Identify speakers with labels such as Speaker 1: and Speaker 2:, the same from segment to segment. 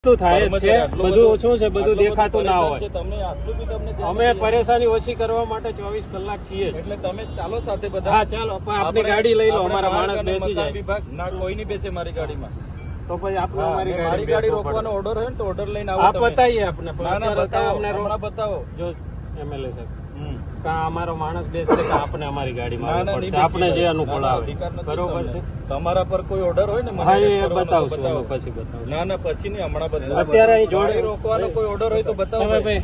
Speaker 1: વસ્તુ થાય જ છે બધું ઓછું છે બધું દેખાતું ના હોય. અમે પરેશાની ઓછી કરવા માટે ચોવીસ કલાક છીએ
Speaker 2: એટલે તમે ચાલો સાથે બધા.
Speaker 1: હા ચાલો પણ આપની
Speaker 2: આપણે-
Speaker 1: ગાડી લઈ લો અમારા માણસ બેસી જાય.
Speaker 2: વિભાગ ના કોઈ નહીં બેસે મારી ગાડીમાં.
Speaker 1: તો પછી આપણે અમારી ગાડી
Speaker 2: મારી ગાડી રોકવાનો ઓર્ડર હોય ને તો ઓર્ડર લઈને આવો
Speaker 1: બતાવીએ આપણે.
Speaker 2: બતાવો
Speaker 1: અમને
Speaker 2: બતાવો.
Speaker 1: જો એમએલએ સાહેબ
Speaker 2: હમ.
Speaker 1: અમારો માણસ બેસે કે આપણે અમારી
Speaker 2: ગાડી
Speaker 1: ગાડીમાં પડશે આપણે જે અનુકૂળ આવે બરોબર છે
Speaker 2: તમારા પર કોઈ ઓર્ડર હોય ને
Speaker 1: હા એ બતાવશું
Speaker 2: બતાવો.
Speaker 1: પછી બતાવો
Speaker 2: ના ના પછી નહીં હમણાં બતાવો
Speaker 1: અત્યારે અહીં જોડે-
Speaker 2: રોકવાનો કોઈ ઓર્ડર હોય તો બતાવો ભાઈ.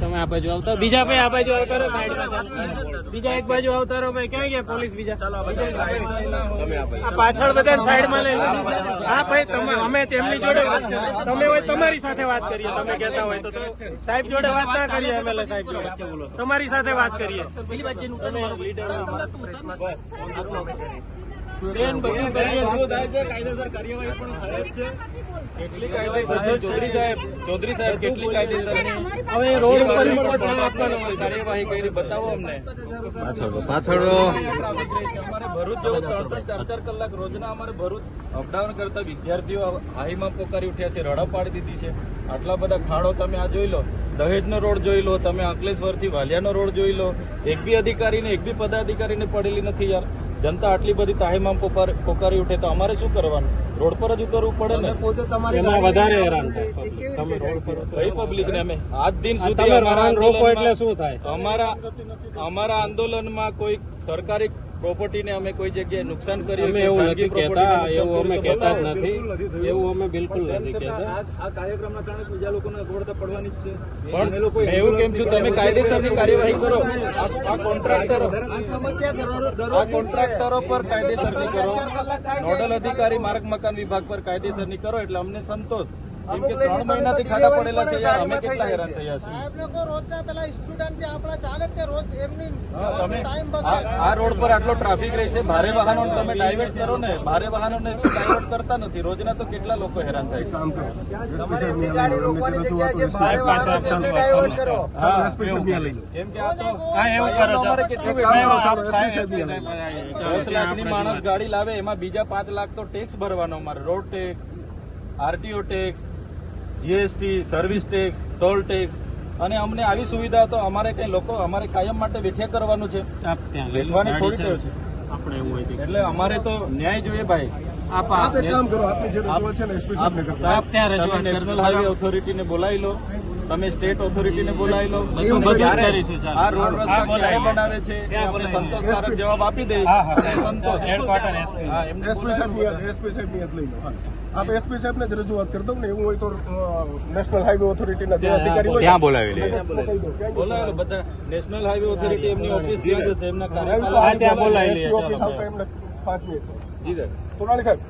Speaker 1: તમે આ બાજુ આવતા બીજા ભાઈ આ બાજુ આવતા રહો. સાઈડ બીજા એક બાજુ આવતા રહો ભાઈ. ક્યાં ગયા પોલીસ બીજા. આ પાછળ બધા સાઈડમાં લઈ હા ભાઈ તમે અમે તેમની જોડે તમે હોય તમારી સાથે વાત કરીએ. તમે કહેતા હોય તો સાહેબ જોડે વાત ના કરીએ એમએલએ સાહેબ જોડે. તમારી સાથે વાત કરીએ. બેન બધી કરીએ?
Speaker 2: કાયદેસર કાર્યવાહી પણ થાય છે. કેટલી કાયદેસર ચૌધરી સાહેબ. ચૌધરી સાહેબ કેટલી કાયદેસરની?
Speaker 1: હવે રોડ ઉપર
Speaker 2: કેટલી
Speaker 1: પણ
Speaker 2: પણ
Speaker 1: આપવાનો
Speaker 2: આપવાનો કાર્યવાહી કરી બતાવો અમને.
Speaker 1: પાછળ
Speaker 2: અમારે ભરૂચ જેવો ત્રણ ત્રણ ચાર ચાર કલાક રોજના અમારે ભરૂચ અપડાઉન કરતા વિદ્યાર્થીઓ હાઈમાં પોકારી ઉઠ્યા છે રડા પાડી દીધી છે. આટલા બધા ખાડો તમે આ જોઈ લો. દહેજનો રોડ જોઈ લો તમે અંકલેશ્વરથી વાલિયાનો રોડ જોઈ લો. એક બી અધિકારીને એક બી પદાધિકારીને પડેલી નથી યાર. જનતા આટલી બધી તાહીમાં પોકારી ઉઠે તો અમારે શું કરવાનું? રોડ પર જ ઉતરવું પડે ને?
Speaker 1: એમાં વધારે હેરાન થાય. તમે રોડ પર
Speaker 2: કઈ પબ્લિક ને અમે? આજ દિન સુધી અમારા
Speaker 1: રોકો એટલે
Speaker 2: આંદોલનમાં-
Speaker 1: શું થાય?
Speaker 2: અમારા અમારા આંદોલનમાં કોઈ સરકારી પ્રોપર્ટીને અમે કોઈ જગ્યાએ નુકસાન કર્યું
Speaker 1: એવું નથી કહેતા એવું અમે કહેતા જ નથી. એવું અમે બિલકુલ નથી કહેતા.
Speaker 2: આ કાર્યક્રમના કારણે બીજા લોકોને અગવડતા પડવાની જ છે. પણ એવું કેમ છું તમે કાયદેસરની કાર્યવાહી કરો. આ આ કોન્ટ્રાક્ટરો આ કોન્ટ્રાક્ટરો પર કાયદેસરની કરો. નોડલ અધિકારી માર્ગ મકાન વિભાગ પર કાયદેસરની કરો એટલે અમને સંતોષ. કેમ કે ત્રણ મહિનાથી ખાડા પડેલા છે યાર. અમે કેટલા હેરાન થયા છે
Speaker 3: સાહેબ લોકો રોજના પેલા સ્ટુડન્ટ જે આપણા ચાલે તે રોજ એમની ટાઈમ
Speaker 2: આ આ રોડ પર આટલો ટ્રાફિક રહે છે ભારે વાહનો તમે ડાયવર્ટ કરો ને ભારે વાહનોને ડાયવર્ટ કરતા નથી. રોજના તો કેટલા લોકો હેરાન થાય
Speaker 3: કરો.
Speaker 2: કેમ કે આ તો
Speaker 1: એવું કરો
Speaker 2: અમારે કેટલું દસ લાખની માણસ ગાડી લાવે એમાં બીજા પાંચ લાખ તો ટેક્સ ભરવાનો અમારે. Road tax RTO tax GST service tax toll tax અને અમને આવી સુવિધા તો અમારે કઈ લોકો અમારે કાયમ માટે વેઠ્યા કરવાનું છે
Speaker 1: આપ ત્યાં લઈ લો.
Speaker 2: વેઠવાની થોડી ટેવ
Speaker 1: છે.
Speaker 2: છે
Speaker 1: આપણે એવું હોય
Speaker 2: એટલે અમારે તો ન્યાય જોઈએ ભાઈ
Speaker 1: આપ આપ આપ ત્યાં રજૂઆત
Speaker 2: તમે નેશનલ
Speaker 1: કરજો.
Speaker 2: હાઈવે ઓથોરિટીને બોલાવી લો તમે સ્ટેટ ઓથોરિટીને બોલાવી લો. આ રોડ રસ્તા
Speaker 1: બોલાવી
Speaker 2: ક્યારે
Speaker 1: લો.
Speaker 2: બનાવે છે આપણે સંતોષકારક જવાબ આપી દઈએ. સંતોષ.
Speaker 4: એસપી. સાહેબ એસપી સાહેબની લઈ લો આપ એસપી સાહેબ ને જ રજૂઆત કરી દઉં ને એવું હોય તો નેશનલ હાઈવે ઓથોરિટીના જે અધિકારી હોય
Speaker 1: ત્યાં
Speaker 4: બોલાવી લે.
Speaker 2: બોલાવેલો બધા નેશનલ હાઈવે ઓથોરિટી એમની ઓફિસ ત્યાં જશે એમના કાર્યપાલક
Speaker 1: ત્યાં બોલાવી લે
Speaker 4: ઓફિસ આવતા એમને પાંચ મિનિટ
Speaker 2: જી સર
Speaker 4: સોનાલી સાહેબ